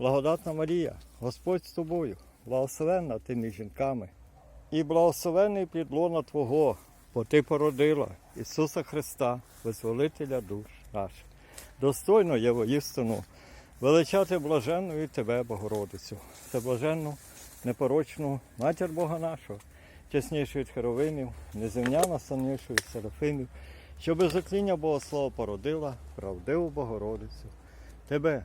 благодатна Марія, Господь з тобою, благословенна ти між жінками, і благословений плід лона Твого, бо Ти породила Ісуса Христа, Визволителя душ наших. Достойно є воістину величати блаженну і Тебе, Богородицю, це блаженну, непорочну матір Бога нашого, чеснішу від херовимів, неземняна саннішу від серафимів, що без закління Богослова породила правдиву Богородицю. Тебе